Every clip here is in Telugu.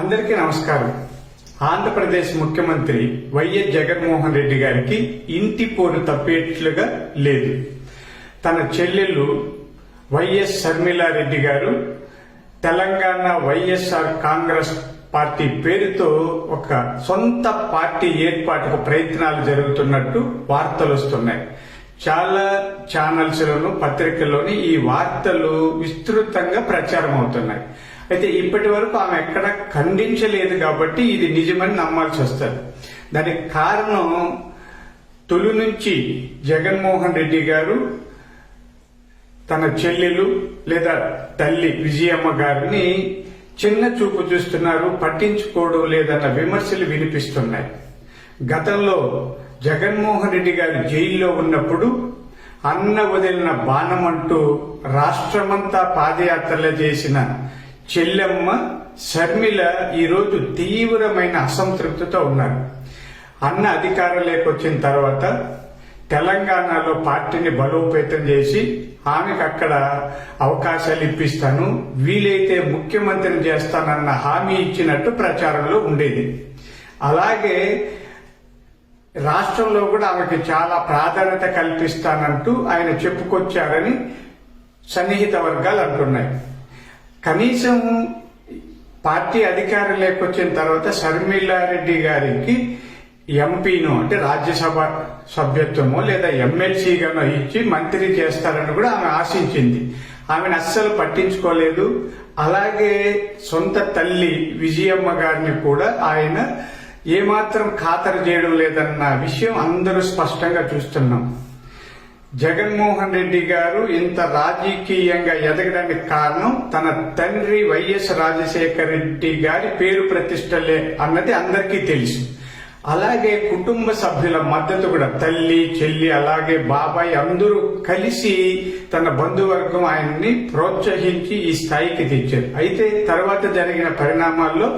అందరికీ నమస్కారం. ఆంధ్రప్రదేశ్ ముఖ్యమంత్రి వైఎస్ జగన్మోహన్ రెడ్డి గారికి ఇంటి పోరు తప్పేట్లుగా లేదు. తన చెల్లెళ్ళు వైఎస్ షర్మిలారెడ్డి గారు తెలంగాణ వైఎస్ఆర్ కాంగ్రెస్ పార్టీ పేరుతో ఒక సొంత పార్టీ ఏర్పాటుకు ప్రయత్నాలు జరుగుతున్నట్టు వార్తలు వస్తున్నాయి చాలా ఛానల్స్ లోను పత్రికల్లోని ఈ వార్తలు విస్తృతంగా ప్రచారం అవుతున్నాయి. అయితే ఇప్పటి వరకు ఆమె ఎక్కడ ఖండించలేదు కాబట్టి ఇది నిజమని నమ్మాల్సి వస్తుంది. దానికి కారణం తొలి నుంచి జగన్మోహన్ రెడ్డి గారు తన చెల్లెలు లేదా తల్లి విజయమ్మ గారిని చిన్న చూపు చూస్తున్నారు పట్టించుకోవడం లేదన్న విమర్శలు వినిపిస్తున్నాయి. గతంలో జగన్మోహన్ రెడ్డి గారు జైల్లో ఉన్నప్పుడు అన్న వదిలిన బాణం అంటూ రాష్ట్రమంతా పాదయాత్రలు చేసిన చెల్లెమ్మ షర్మిల ఈరోజు తీవ్రమైన అసంతృప్తితో ఉన్నారు. అన్న అధికారంలోకి వచ్చిన తర్వాత తెలంగాణలో పార్టీని బలోపేతం చేసి ఆమెకు అక్కడ అవకాశాలు ఇప్పిస్తాను వీలైతే ముఖ్యమంత్రిని చేస్తానన్న హామీ ఇచ్చినట్టు ప్రచారంలో ఉండేది. అలాగే రాష్ట్రంలో కూడా ఆమెకి చాలా ప్రాధాన్యత కల్పిస్తానంటూ ఆయన చెప్పుకొచ్చారని సన్నిహిత వర్గాలు అంటున్నాయి. కనీసం పార్టీ అధికారం లేకొచ్చిన తర్వాత షర్మిలారెడ్డి గారికి ఎంపీను అంటే రాజ్యసభ సభ్యత్వమో లేదా ఎమ్మెల్సీగానో ఇచ్చి మంత్రి చేస్తారని కూడా ఆమె ఆశించింది. ఆమెను అస్సలు పట్టించుకోలేదు. అలాగే సొంత తల్లి విజయమ్మ గారిని కూడా ఆయన ఏమాత్రం ఖాతరు చేయడం లేదన్న విషయం అందరూ స్పష్టంగా చూస్తున్నాం. జగన్మోహన్ రెడ్డి గారు ఇంత రాజకీయంగా ఎదగడానికి కారణం తన తండ్రి వైఎస్ రాజశేఖర రెడ్డి గారి పేరు ప్రతిష్టలే అన్నది అందరికీ తెలుసు. అలాగే కుటుంబ సభ్యుల మద్దతు కూడా. తల్లి చెల్లి అలాగే బాబాయ్ అందరూ కలిసి తన బంధువర్గం ఆయన్ని ప్రోత్సహించి ఈ స్థాయికి తెచ్చారు. అయితే తర్వాత జరిగిన పరిణామాల్లో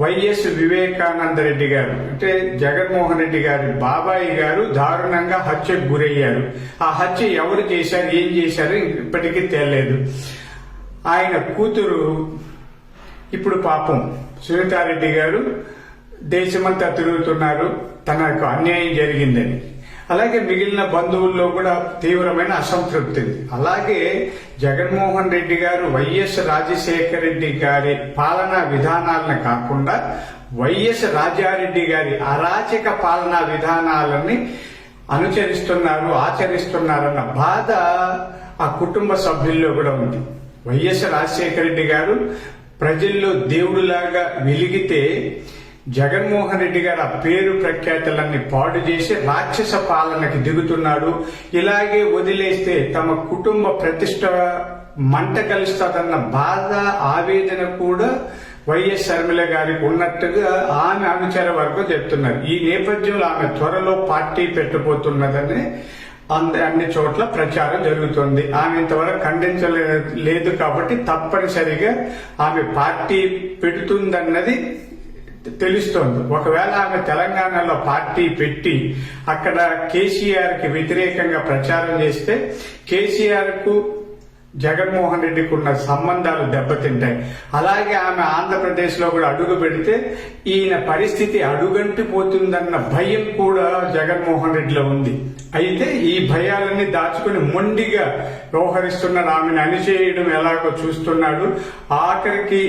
వైఎస్ వివేకానంద రెడ్డి గారు అంటే జగన్మోహన్ రెడ్డి గారి బాబాయి గారు దారుణంగా హత్యకు గురయ్యారు. ఆ హత్య ఎవరు చేశారు ఏం చేశారు ఇప్పటికీ తేలేదు ఆయన కూతురు ఇప్పుడు పాపం సునీతారెడ్డి గారు దేశమంతా తిరుగుతున్నారు తనకు అన్యాయం జరిగిందని అలాగే మిగిలిన బంధువుల్లో కూడా తీవ్రమైన అసంతృప్తి ఉంది. అలాగే జగన్మోహన్ రెడ్డి గారు వైఎస్ రాజశేఖర రెడ్డి గారి పాలనా విధానాలను కాకుండా వైఎస్ రాజారెడ్డి గారి అరాచక పాలనా విధానాలని అనుచరిస్తున్నారు ఆచరిస్తున్నారన్న బాధ ఆ కుటుంబ సభ్యుల్లో కూడా ఉంది వైఎస్ రాజశేఖర రెడ్డి గారు ప్రజల్లో దేవుడులాగా వెలిగితే జగన్మోహన్ రెడ్డి గారు ఆ పేరు ప్రఖ్యాతలన్నీ పాడు చేసి రాక్షస పాలనకి దిగుతున్నాడు. ఇలాగే వదిలేస్తే తమ కుటుంబ ప్రతిష్ట మంట కలుస్తుందన్న బాధ ఆవేదన కూడా వైఎస్ శర్మిల గారికి ఉన్నట్టుగా ఆమె అనుచర వరకు చెప్తున్నారు. ఈ నేపథ్యంలో ఆమె త్వరలో పార్టీ పెట్టబోతున్నదని అంద అన్ని చోట్ల ప్రచారం జరుగుతుంది. ఆమె ఇంతవరకు ఖండించలేదు కాబట్టి తప్పనిసరిగా ఆమె పార్టీ పెడుతుందన్నది తెలుస్తోంది. ఒకవేళ ఆమె తెలంగాణలో పార్టీ పెట్టి అక్కడ కేసీఆర్కి వ్యతిరేకంగా ప్రచారం చేస్తే కేసీఆర్కు జగన్మోహన్ రెడ్డికి ఉన్న సంబంధాలు దెబ్బతింటాయి. అలాగే ఆమె ఆంధ్రప్రదేశ్లో కూడా అడుగు పెడితే ఈయన పరిస్థితి అడుగంటిపోతుందన్న భయం కూడా జగన్మోహన్ రెడ్డిలో ఉంది. అయితే ఈ భయాలన్నీ దాచుకుని మొండిగా వ్యవహరిస్తున్నాడు ఆమెను అణిచేయడం ఎలాగో చూస్తున్నాడు. ఆఖరికి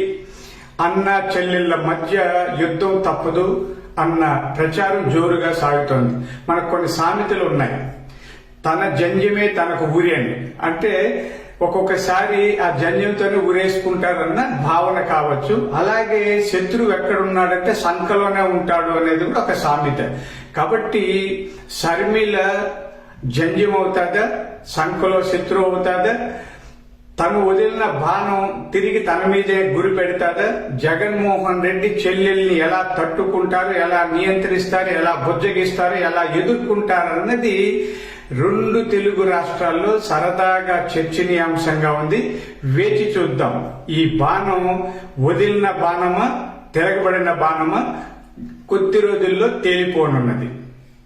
అన్న చెల్లెళ్ళ మధ్య యుద్ధం తప్పదు అన్న ప్రచారం జోరుగా సాగుతోంది. మనకు కొన్ని సామెతలు ఉన్నాయి. తన జంజమే తనకు ఊరి అని అంటే ఒక్కొక్కసారి ఆ జన్యంతోనే ఊరేసుకుంటారన్న భావన కావచ్చు. అలాగే శత్రువు ఎక్కడున్నాడంటే సంఖలోనే ఉంటాడు అనేది కూడా ఒక సామెత. కాబట్టి శర్మిల జంజ్యం అవుతాదా? సంఖలో శత్రువు అవుతాదా? తను వదిలిన బాణం తిరిగి తన మీదే గురి పెడతాదా జగన్మోహన్ రెడ్డి చెల్లెల్ని ఎలా తట్టుకుంటారు ఎలా నియంత్రిస్తారు ఎలా బుజ్జగిస్తారు ఎలా ఎదుర్కొంటారు అన్నది రెండు తెలుగు రాష్ట్రాల్లో సరదాగా చర్చనీయాంశంగా ఉంది. వేచి చూద్దాం. ఈ బాణం వదిలిన బాణమా తిరగబడిన బాణమా కొద్ది రోజుల్లో తేలిపోనున్నది.